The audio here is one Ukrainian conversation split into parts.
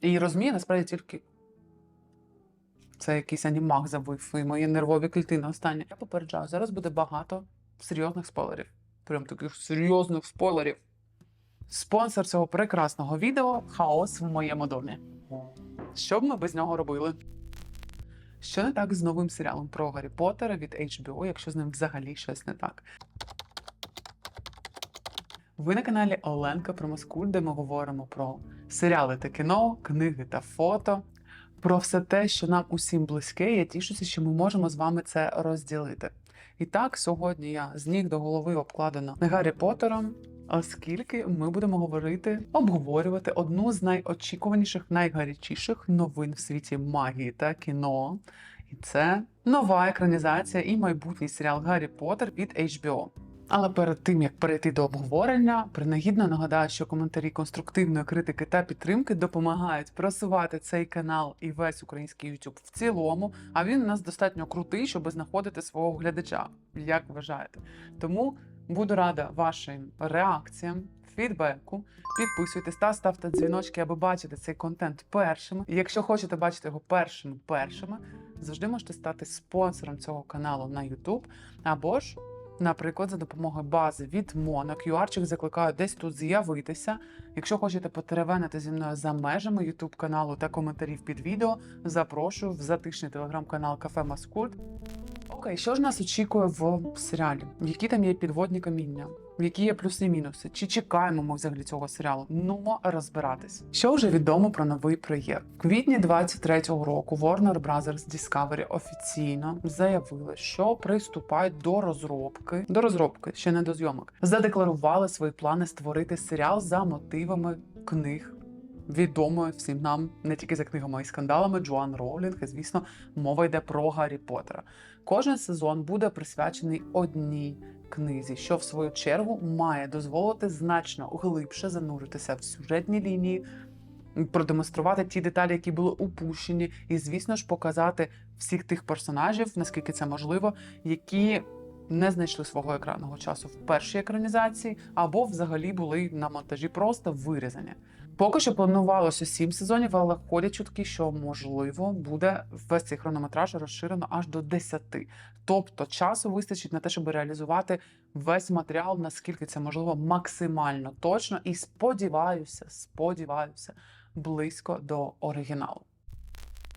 І розуміє насправді тільки. Це якийсь анімаг завив і мої нервові клітини останні. Я попереджаю, зараз буде багато серйозних спойлерів. Прям таких серйозних спойлерів. Спонсор цього прекрасного відео хаос в моєму домі. Що б ми без нього робили? Що не так з новим серіалом про Гаррі Поттера від HBO, якщо з ним взагалі щось не так? Ви на каналі Оленка про Москуль, де ми говоримо про серіали та кіно, книги та фото, про все те, що нам усім близьке. і Я тішуся, що ми можемо з вами це розділити. І так, сьогодні я з ніг до голови обкладена Гаррі Поттером, оскільки ми будемо говорити, обговорювати одну з найочікуваніших, найгарячіших новин в світі магії та кіно. І це нова екранізація і майбутній серіал Гаррі Поттер від HBO. Але перед тим як перейти до обговорення, принагідно нагадаю, що коментарі конструктивної критики та підтримки допомагають просувати цей канал і весь український YouTube в цілому. А він у нас достатньо крутий, щоб знаходити свого глядача. Як вважаєте? Тому буду рада вашим реакціям, фідбеку. Підписуйтесь та ставте дзвіночки, аби бачити цей контент першими. І якщо хочете бачити його першими першими, завжди можете стати спонсором цього каналу на YouTube або ж. Наприклад, за допомогою бази від Мона, QR-чик закликаю десь тут з'явитися. Якщо хочете потеревенити зі мною за межами YouTube каналу та коментарів під відео, запрошую в затишний телеграм-канал Кафе Маскульт. Окей, що ж нас очікує в серіалі? Які там є підводні каміння? Які є плюси і мінуси? Чи чекаємо ми взагалі цього серіалу? Ну розбиратись. Що вже відомо про новий проєкт? В квітні 23-го року Warner Bros. Discovery офіційно заявили, що приступають до розробки, до розробки, ще не до зйомок, задекларували свої плани створити серіал за мотивами книг. Відомою всім нам не тільки за книгами, й скандалами Джоан Роулінг. І звісно, мова йде про Гаррі Поттера. Кожен сезон буде присвячений одній книзі, що в свою чергу має дозволити значно глибше зануритися в сюжетні лінії, продемонструвати ті деталі, які були упущені, і, звісно ж, показати всіх тих персонажів, наскільки це можливо, які не знайшли свого екранного часу в першій екранізації, або взагалі були на монтажі просто вирізані. Поки що планувалося сім сезонів, але ходять чутки, що можливо буде весь цей хронометраж розширено аж до 10. Тобто часу вистачить на те, щоб реалізувати весь матеріал, наскільки це можливо, максимально точно. І сподіваюся, сподіваюся, близько до оригіналу.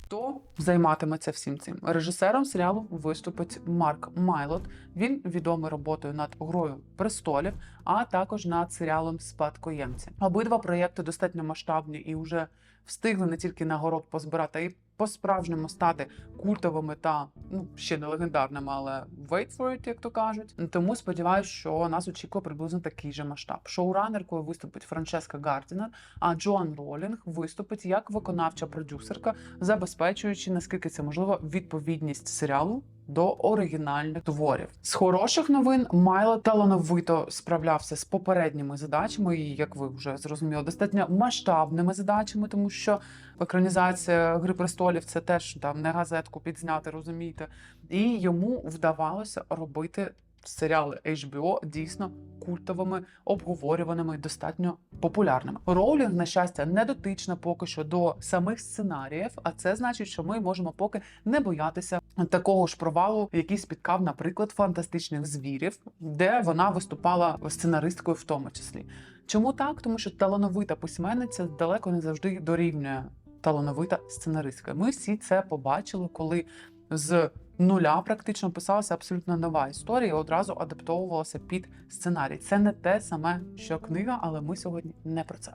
Хто займатиметься всім цим? Режисером серіалу виступить Марк Майлот. Він відомий роботою над грою престолів, а також над серіалом Спадкоємці. Обидва проєкти достатньо масштабні і вже встигли не тільки нагород позбирати, а й по-справжньому стати культовими та ну ще не легендарними, але wait for it, як то кажуть. Тому сподіваюся, що нас очікує приблизно такий же масштаб. Шоуранеркою виступить Франческа Гардінер, а Джоан Ролінг виступить як виконавча продюсерка, забезпечуючи наскільки це можливо відповідність серіалу. До оригінальних творів з хороших новин Майло талановито справлявся з попередніми задачами, і як ви вже зрозуміли, достатньо масштабними задачами, тому що екранізація Гри престолів це теж там не газетку підзняти, розумієте, і йому вдавалося робити серіали HBO дійсно культовими, обговорюваними, достатньо популярними. Роулінг, на щастя, не дотична поки що до самих сценаріїв, а це значить, що ми можемо поки не боятися такого ж провалу, який спіткав, наприклад, фантастичних звірів, де вона виступала сценаристкою, в тому числі. Чому так? Тому що талановита письменниця далеко не завжди дорівнює талановита сценаристка. Ми всі це побачили, коли з нуля практично писалася абсолютно нова історія, і одразу адаптовувалася під сценарій. Це не те саме, що книга, але ми сьогодні не про це.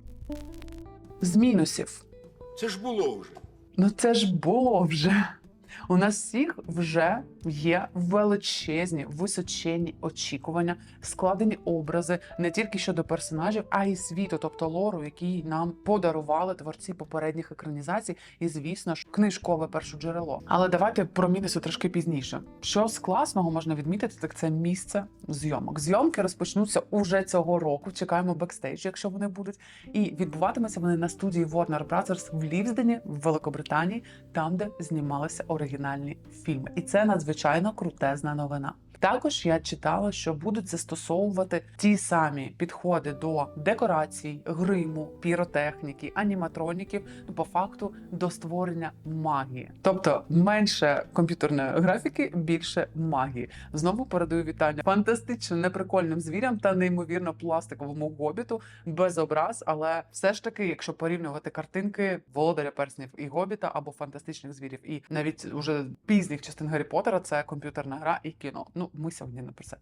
З мінусів. Це ж було вже. Ну це ж було вже. У нас всіх вже є величезні, височенні очікування, складені образи не тільки щодо персонажів, а й світу, тобто лору, який нам подарували творці попередніх екранізацій, і звісно ж, книжкове першоджерело. Але давайте про мінуси трошки пізніше. Що з класного можна відмітити, так це місце зйомок. Зйомки розпочнуться уже цього року. Чекаємо бекстейдж, якщо вони будуть. І відбуватимуться вони на студії Warner Bros. в Лівздені, в Великобританії, там, де знімалися оригінальні фільми. І це надзвичайно крутезна новина. Також я читала, що будуть застосовувати ті самі підходи до декорацій, гриму, піротехніки, аніматроніків, ну по факту до створення магії. Тобто менше комп'ютерної графіки, більше магії. Знову передаю вітання фантастично неприкольним звірям та неймовірно пластиковому гобіту без образ, але все ж таки, якщо порівнювати картинки володаря перснів і гобіта або фантастичних звірів, і навіть уже пізніх частин Гаррі Поттера, це комп'ютерна гра і кіно. Ну ми сьогодні не про це.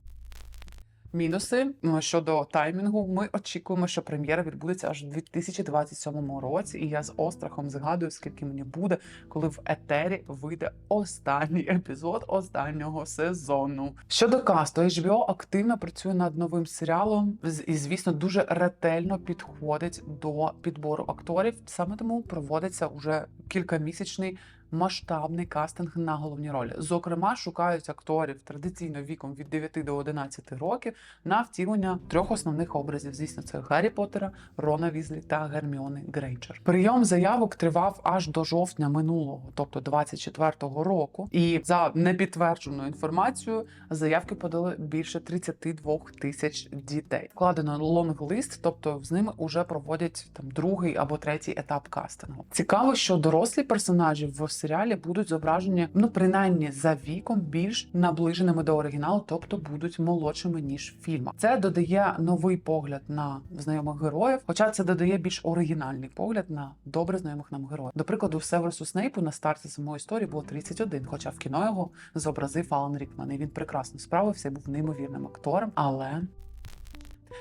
Мінуси ну, щодо таймінгу. Ми очікуємо, що прем'єра відбудеться аж у 2027 році, і я з острахом згадую, скільки мені буде, коли в етері вийде останній епізод останнього сезону. Щодо касту, HBO активно працює над новим серіалом і, звісно, дуже ретельно підходить до підбору акторів. Саме тому проводиться уже кількамісячний масштабний кастинг на головні ролі. Зокрема, шукають акторів традиційно віком від 9 до 11 років на втілення трьох основних образів. Звісно, це Гаррі Поттера, Рона Візлі та Герміони Грейнджер. Прийом заявок тривав аж до жовтня минулого, тобто 24-го року. І за непідтвердженою інформацією заявки подали більше 32 тисяч дітей. Вкладено лонг-лист, тобто з ними вже проводять там другий або третій етап кастингу. Цікаво, що дорослі персонажі в серіалі будуть зображені, ну принаймні за віком більш наближеними до оригіналу, тобто будуть молодшими ніж в фільмах. Це додає новий погляд на знайомих героїв, хоча це додає більш оригінальний погляд на добре знайомих нам героїв. До прикладу, Северсу Снейпу на старті самої історії було 31, хоча в кіно його зобразив Алан Рікман. І він прекрасно справився, і був неймовірним актором, але.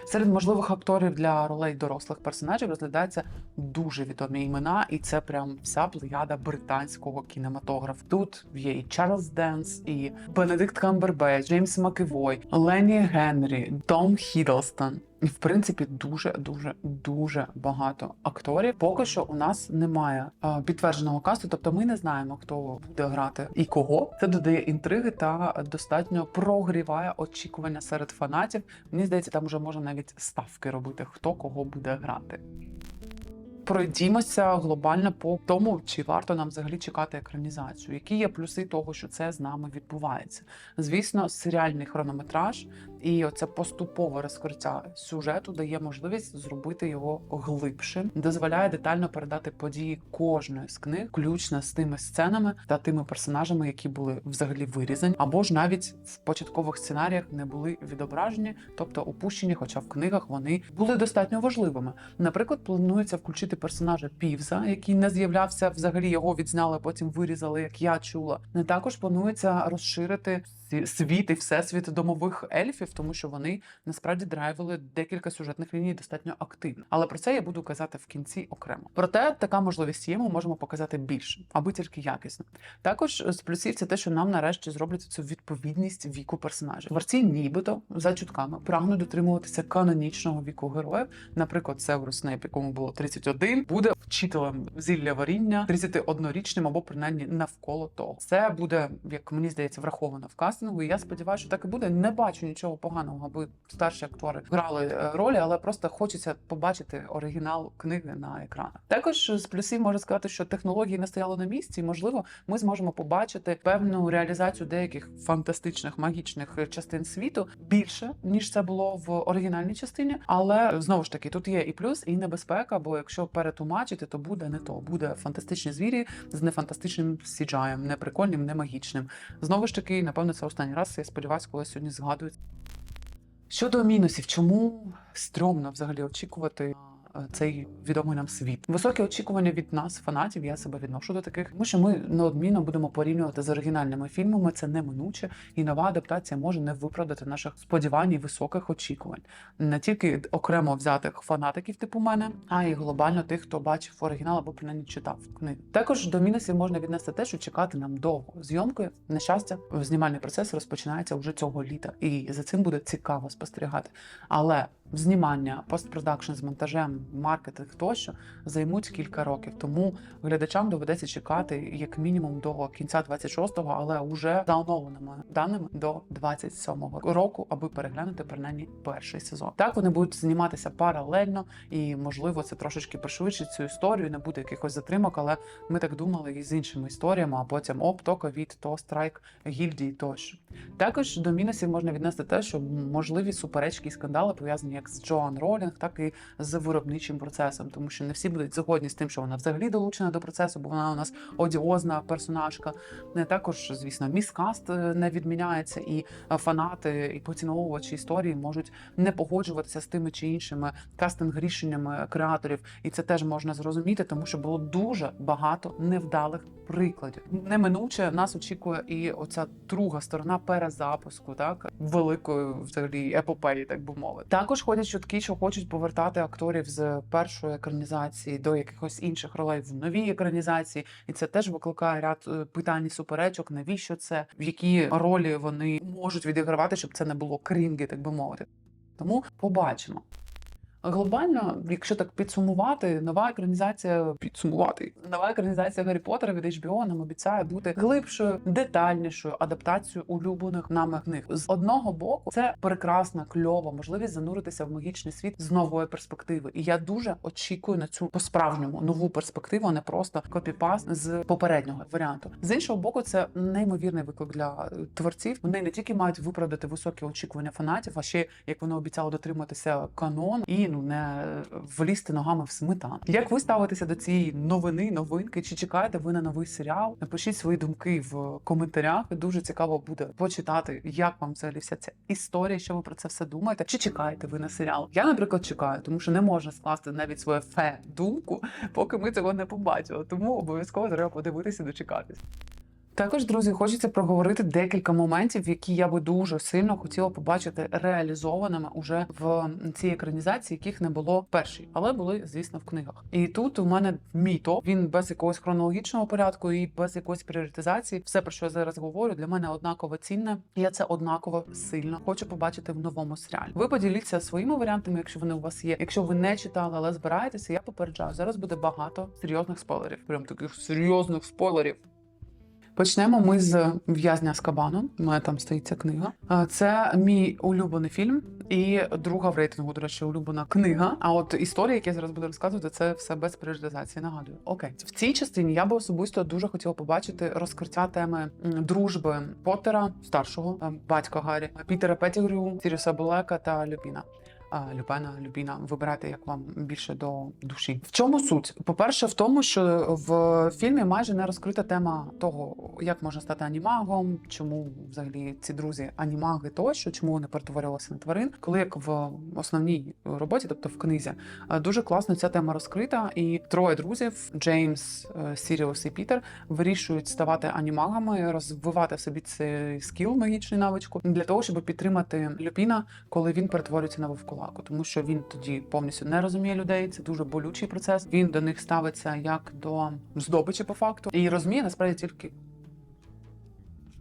Серед можливих акторів для ролей дорослих персонажів розглядаються дуже відомі імена, і це прям вся плеяда британського кінематографу. Тут є і Чарльз Денс, і Бенедикт Камбербе, Джеймс Макевой, Лені Генрі, Том Хіддлстон. І в принципі дуже дуже дуже багато акторів. Поки що у нас немає е, підтвердженого касту, тобто ми не знаємо, хто буде грати і кого. Це додає інтриги та достатньо прогріває очікування серед фанатів. Мені здається, там вже можна навіть ставки робити, хто кого буде грати. Пройдімося глобально по тому, чи варто нам взагалі чекати екранізацію. Які є плюси того, що це з нами відбувається? Звісно, серіальний хронометраж і оце поступове розкриття сюжету дає можливість зробити його глибшим, дозволяє детально передати події кожної з книг, включно з тими сценами та тими персонажами, які були взагалі вирізані, або ж навіть в початкових сценаріях не були відображені, тобто опущені, хоча в книгах вони були достатньо важливими. Наприклад, планується включити персонажа Півза, який не з'являвся взагалі. Його відзняли, потім вирізали, як я чула. Не також планується розширити світ і всесвіт домових ельфів, тому що вони насправді драйвили декілька сюжетних ліній достатньо активно. Але про це я буду казати в кінці окремо. Проте така можливість є. Ми можемо показати більше, аби тільки якісно. Також з плюсів це те, що нам нарешті зроблять цю відповідність віку персонажів. Творці нібито за чутками прагнуть дотримуватися канонічного віку героїв. Наприклад, Северус Снейп, якому було 31, буде вчителем зілля варіння 31-річним або принаймні навколо того. Це буде, як мені здається, враховано в кастингу. І я сподіваюся, що так і буде. Не бачу нічого поганого, аби старші актори грали е, ролі, але просто хочеться побачити оригінал книги на екранах. Також з плюсів можу сказати, що технології не стояли на місці, і можливо, ми зможемо побачити певну реалізацію деяких фантастичних магічних частин світу більше ніж це було в оригінальній частині. Але знову ж таки, тут є і плюс, і небезпека. Бо якщо перетумачити, то буде не то. Буде фантастичні звірі з нефантастичним сіджаєм, не прикольним, не магічним. Знову ж таки, напевно, це останній раз. Я сподіваюся, коли сьогодні згадують. Щодо мінусів, чому стрьомно взагалі очікувати цей відомий нам світ? Високі очікування від нас, фанатів, я себе відношу до таких, тому що ми неодмінно будемо порівнювати з оригінальними фільмами. Це неминуче, і нова адаптація може не виправдати наших сподівань і високих очікувань. Не тільки окремо взятих фанатиків, типу мене, а й глобально тих, хто бачив оригінал або принаймні читав книги. Також до мінусів можна віднести те, що чекати нам довго. Зйомки, на щастя, знімальний процес розпочинається вже цього літа, і за цим буде цікаво спостерігати. Але знімання, постпродакшн з монтажем, маркетинг тощо займуть кілька років. Тому глядачам доведеться чекати як мінімум до кінця 26-го, але уже за оновленими даними до 27-го року, аби переглянути принаймні перший сезон. Так вони будуть зніматися паралельно, і можливо це трошечки пришвидшить цю історію. Не буде якихось затримок, але ми так думали і з іншими історіями. А потім оп, то ковід, то страйк гільдії тощо. Також до мінусів можна віднести те, що можливі суперечки і скандали пов'язані як з Джоан Ролінг, так і з виробничим процесом, тому що не всі будуть згодні з тим, що вона взагалі долучена до процесу, бо вона у нас одіозна персонажка. Не також, звісно, міскаст е, не відміняється, і е, фанати і поціновувачі історії можуть не погоджуватися з тими чи іншими кастинг рішеннями креаторів, і це теж можна зрозуміти, тому що було дуже багато невдалих прикладів. Неминуче нас очікує і оця друга сторона перезапуску, так великої взагалі епопеї, так би мовити. Також ходять чутки, що хочуть повертати акторів з першої екранізації до якихось інших ролей в новій екранізації, і це теж викликає ряд е, питань і суперечок. Навіщо це в які ролі вони можуть відігравати, щоб це не було крінги, так би мовити. Тому побачимо. Глобально, якщо так підсумувати, нова екранізація підсумувати нова екранізація Гаррі Поттера від HBO нам обіцяє бути глибшою, детальнішою адаптацією улюблених нами книг. З одного боку, це прекрасна, кльова можливість зануритися в магічний світ з нової перспективи. І я дуже очікую на цю по-справжньому нову перспективу, а не просто копіпаст з попереднього варіанту. З іншого боку, це неймовірний виклик для е, творців. Вони не тільки мають виправдати високі очікування фанатів, а ще як вони обіцяли дотриматися канон і ну не влізти ногами в сметану. Як ви ставитеся до цієї новини, новинки? Чи чекаєте ви на новий серіал? Напишіть свої думки в коментарях. Дуже цікаво буде почитати, як вам взагалі вся ця історія, що ви про це все думаєте. Чи чекаєте ви на серіал? Я, наприклад, чекаю, тому що не можна скласти навіть своє фе думку, поки ми цього не побачили. Тому обов'язково треба подивитися, дочекатись. Також, друзі, хочеться проговорити декілька моментів, які я би дуже сильно хотіла побачити реалізованими уже в цій екранізації, яких не було першій, але були, звісно, в книгах. І тут у мене мій топ. Він без якогось хронологічного порядку і без якоїсь пріоритизації. Все про що я зараз говорю, для мене однаково цінне. Я це однаково сильно хочу побачити в новому серіалі. Ви поділіться своїми варіантами, якщо вони у вас є. Якщо ви не читали, але збираєтеся, я попереджаю. Зараз буде багато серйозних спойлерів. Прям таких серйозних спойлерів. Почнемо ми з в'язня з кабану. У мене там стоїть ця книга. Це мій улюблений фільм і друга в рейтингу, до речі, улюблена книга. А от історія, які я зараз буду розказувати, це все без періодизації. Нагадую. Окей, в цій частині я би особисто дуже хотіла побачити розкриття теми дружби Поттера, старшого батька Гаррі, Пітера Петтігрю, Сіріуса Блека та Люпіна. А, Люпена, Любіна, вибирайте, як вам більше до душі. В чому суть? По-перше, в тому, що в фільмі майже не розкрита тема того, як можна стати анімагом, чому взагалі ці друзі анімаги тощо, чому вони перетворювалися на тварин. Коли як в основній роботі, тобто в книзі, е, дуже класно ця тема розкрита, і троє друзів Джеймс, е, Сіріус і Пітер вирішують ставати анімагами, розвивати в собі цей скіл, магічний навичку для того, щоб підтримати Люпіна, коли він перетворюється на вовкулаку, тому що він тоді повністю не розуміє людей. Це дуже болючий процес. Він до них ставиться як до здобичі по факту, і розуміє насправді тільки.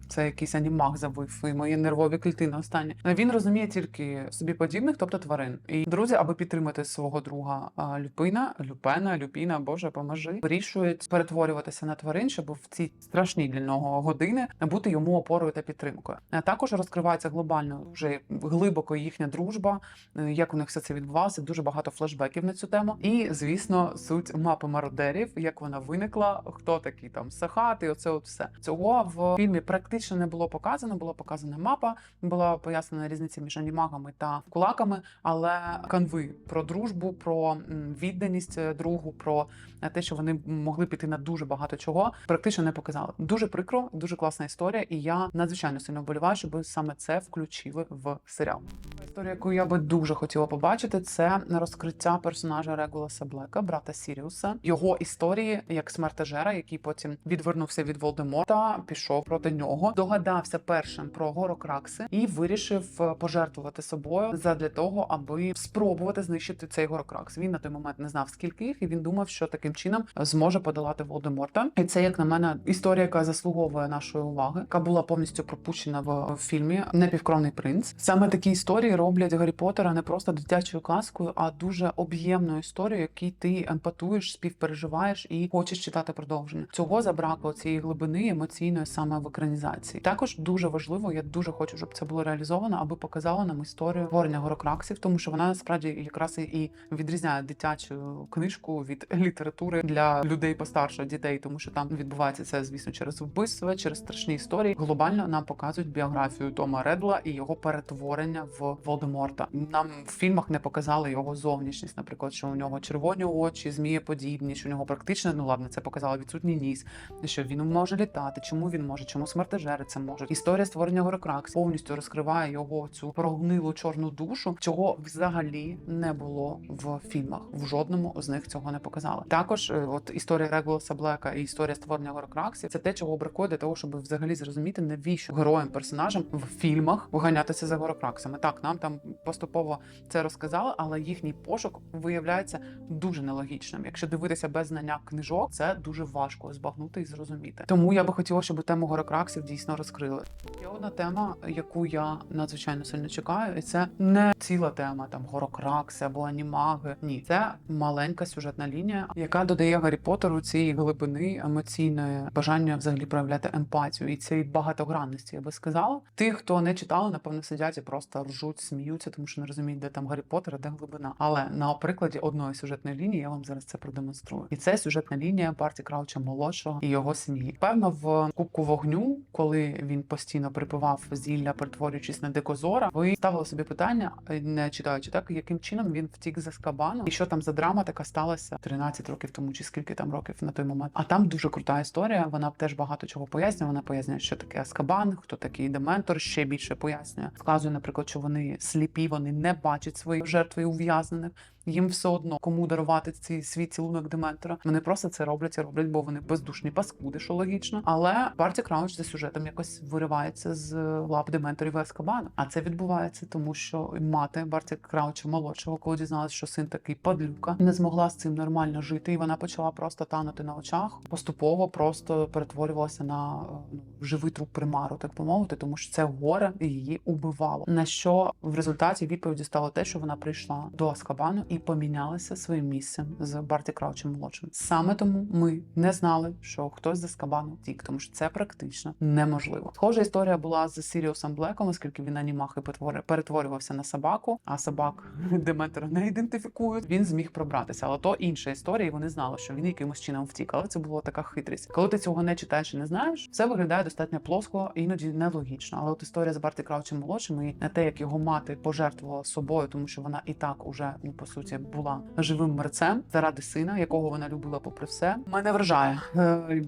Це якийсь анімаг завив, і мої нервові клітини останні. Він розуміє тільки собі подібних, тобто тварин. І друзі, аби підтримати свого друга Люпина, Люпена, Люпіна, Боже, поможи, вирішують перетворюватися на тварин, щоб в ці страшні для нього години бути йому опорою та підтримкою. А також розкривається глобально вже глибоко їхня дружба, е, як у них все це відбувалося. Дуже багато флешбеків на цю тему. І звісно, суть мапи мародерів, як вона виникла, хто такий там сахати, оце от все цього в фільмі практично не було показано. Була показана мапа, була пояснена різниця між анімагами та кулаками, але канви про дружбу, про відданість е, другу, про е, те, що вони могли піти на дуже багато чого, практично не показали. Дуже прикро, дуже класна історія, і я надзвичайно сильно вболіваю, щоб саме це включили в серіал. Історія, яку я би дуже хотіла побачити, це розкриття персонажа Регуласа Блека, брата Сіріуса, його історії як смертежера, який потім відвернувся від Волдеморта, пішов проти нього. Нього, догадався першим про горокракси і вирішив е, пожертвувати собою задля того, аби спробувати знищити цей горокракс. Він на той момент не знав скільки їх, і він думав, що таким чином зможе подолати Волдеморта. І це, як на мене, історія, яка заслуговує нашої уваги, яка була повністю пропущена в фільмі Непівкровний принц. Саме такі історії роблять Гаррі Поттера не просто дитячою казкою, а дуже об'ємною історією, якій ти емпатуєш, співпереживаєш і хочеш читати продовження. Цього забракло цієї глибини емоційної саме в екранізації. Також дуже важливо, я дуже хочу, щоб це було реалізовано, аби показало нам історію творення горокраксів, тому що вона насправді якраз і відрізняє дитячу книжку від літератури для людей постарше дітей, тому що там відбувається це, звісно, через вбивства, через страшні історії. Глобально нам показують біографію Тома Редла і його перетворення в Волдеморта. Нам в фільмах не показали його зовнішність, наприклад, що у нього червоні очі, змієподібні, що у нього практично ну ладно, це показало відсутній ніс, що він може літати, чому він може, чому смертежери це можуть. Історія створення Горокракс повністю розкриває його цю прогнилу чорну душу, чого взагалі не було в фільмах. В жодному з них цього не показали. Також, е, от історія Регулоса Блека і історія створення Горокраксів це те, чого бракує для того, щоб взагалі зрозуміти, навіщо героям персонажам в фільмах виганятися за Горокраксами. Так, нам там поступово це розказали, але їхній пошук виявляється дуже нелогічним. Якщо дивитися без знання книжок, це дуже важко збагнути і зрозуміти. Тому я би хотіла, щоб тему горокраксів дійсно розкрили. Є одна тема, яку я надзвичайно сильно чекаю, і це не ціла тема там горокракси або анімаги. Ні, це маленька сюжетна лінія, яка додає Гаррі Поттеру цієї глибини емоційної бажання взагалі проявляти емпатію і цієї багатогранності. Я би сказала. Ті, хто не читали, напевно, сидять і просто ржуть, сміються, тому що не розуміють, де там Гаррі Поттер, а де глибина. Але на прикладі одної сюжетної лінії я вам зараз це продемонструю. І це сюжетна лінія Барті Крауча молодшого і його сім'ї. Певно, в кубку вогню, коли він постійно припивав зілля, перетворюючись на дикозора, ви ставили собі питання, не читаючи так, яким чином він втік з Аскабану, і що там за драма така сталася 13 років тому, чи скільки там років на той момент. А там дуже крута історія. Вона теж багато чого пояснює. Вона пояснює, що таке Аскабан, хто такий дементор, ще більше пояснює. Вказує, наприклад, що вони сліпі, вони не бачать своїх жертв і ув'язнених. Їм все одно кому дарувати цей свій цілунок дементора. Вони просто це роблять і роблять, бо вони бездушні паскуди, що логічно. Але Барті Крауч за сюжетом якось виривається з лап дементорів Аскабану. А це відбувається, тому що мати Барті Крауча молодшого, коли дізналася, що син такий падлюка, не змогла з цим нормально жити, і вона почала просто танути на очах. Поступово просто перетворювалася на ну, живий труп примару, так би тому що це горе її убивало. На що в результаті відповіді стало те, що вона прийшла до Аскабану і помінялася своїм місцем з Барті Краучем молодшим. Саме тому ми не знали, що хтось з Аскабану втік, тому що це практично неможливо. Схожа історія була з Сіріусом Блеком, оскільки він анімах і перетворювався на собаку, а собак Деметра не ідентифікують. Він зміг пробратися, але то інша історія. і Вони знали, що він якимось чином втік. Але це була така хитрість. Коли ти цього не читаєш і не знаєш, все виглядає достатньо плоско, іноді нелогічно. Але от історія з Барті Краучем молодшим і на те, як його мати пожертвувала собою, тому що вона і так уже ну по суті була живим мерцем заради сина, якого вона любила, попри все, мене вражає. Е,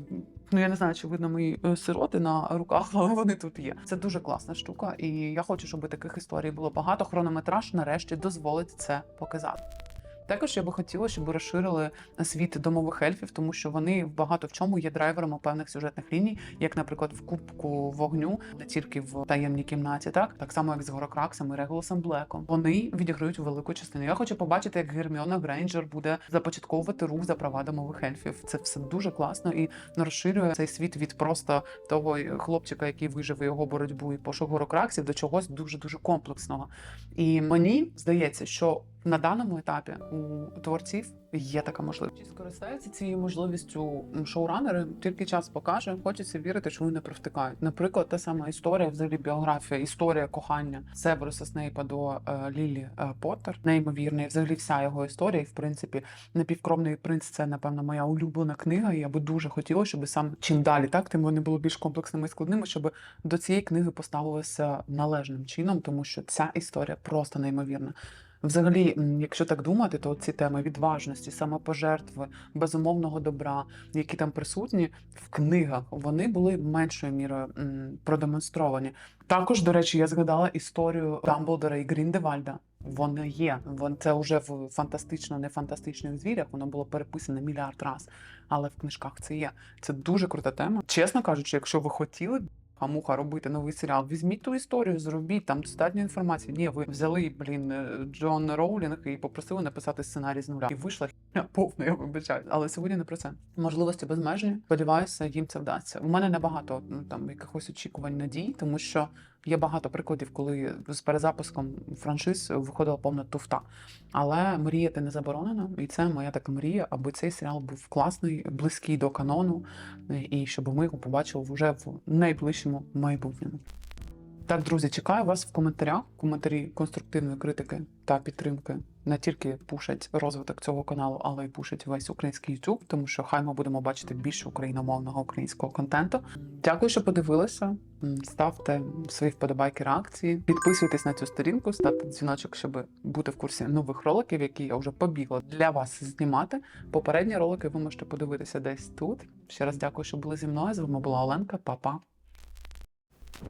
Ну, я не знаю, чи видно мої е, сироти на руках, але вони тут є. Це дуже класна штука, і я хочу, щоб таких історій було багато. Хронометраж нарешті дозволить це показати. Також я би хотіла, щоб розширили світ домових ельфів, тому що вони багато в чому є драйверами певних сюжетних ліній, як, наприклад, в Кубку вогню, не тільки в таємній кімнаті, так так само як з Горокраксом і Регулосом Блеком. Вони відіграють велику частину. Я хочу побачити, як Герміона Грейнджер буде започатковувати рух за права домових ельфів. Це все дуже класно і розширює цей світ від просто того хлопчика, який вижив його боротьбу і пошук Горокраксів, до чогось дуже дуже комплексного. І мені здається, що на даному етапі у творців є така можливість. Чи скористаються цією можливістю шоуранери? Тільки час покаже. Хочеться вірити, що вони провтикають. Наприклад, та сама історія, взагалі біографія, історія кохання Северуса Снейпа до е, Лілі е, Поттер. Неймовірна, і взагалі вся його історія. І в принципі, напівкровний принц це напевно моя улюблена книга. Я би дуже хотіла, щоб сам чим далі, так тим вони були більш комплексними і складними, щоб до цієї книги поставилося належним чином, тому що ця історія просто неймовірна. Взагалі, якщо так думати, то ці теми відважності, самопожертви, безумовного добра, які там присутні в книгах, вони були меншою мірою продемонстровані. Також, до речі, я згадала історію Дамблдора і Гріндевальда. Вони є. Це вже в фантастично не фантастичних звірях. Воно було переписане мільярд раз, але в книжках це є. Це дуже крута тема. Чесно кажучи, якщо ви хотіли хамуха робити новий серіал. Візьміть ту історію, зробіть там достатньо інформації. Ні, ви взяли, блін, е, Джон Роулінг і попросили написати сценарій з нуля. І вийшла хіня повна, я вибачаю. Але сьогодні не про це. Можливості безмежні. Сподіваюся, їм це вдасться. У мене небагато ну, там якихось очікувань надій, тому що є багато прикладів, коли з перезапуском франшиз виходила повна туфта. Але мріяти не заборонено, і це моя така мрія, аби цей серіал був класний, близький до канону, і щоб ми його побачили вже в найближчому майбутньому. Так, друзі, чекаю вас в коментарях. Коментарі конструктивної критики та підтримки не тільки пушать розвиток цього каналу, але й пушать весь український YouTube, тому що хай ми будемо бачити більше україномовного українського контенту. Дякую, що подивилися. Ставте свої вподобайки реакції, підписуйтесь на цю сторінку, ставте дзвіночок, щоб бути в курсі нових роликів, які я вже побігла для вас знімати. Попередні ролики ви можете подивитися десь тут. Ще раз дякую, що були зі мною. З вами була Оленка. Па-па.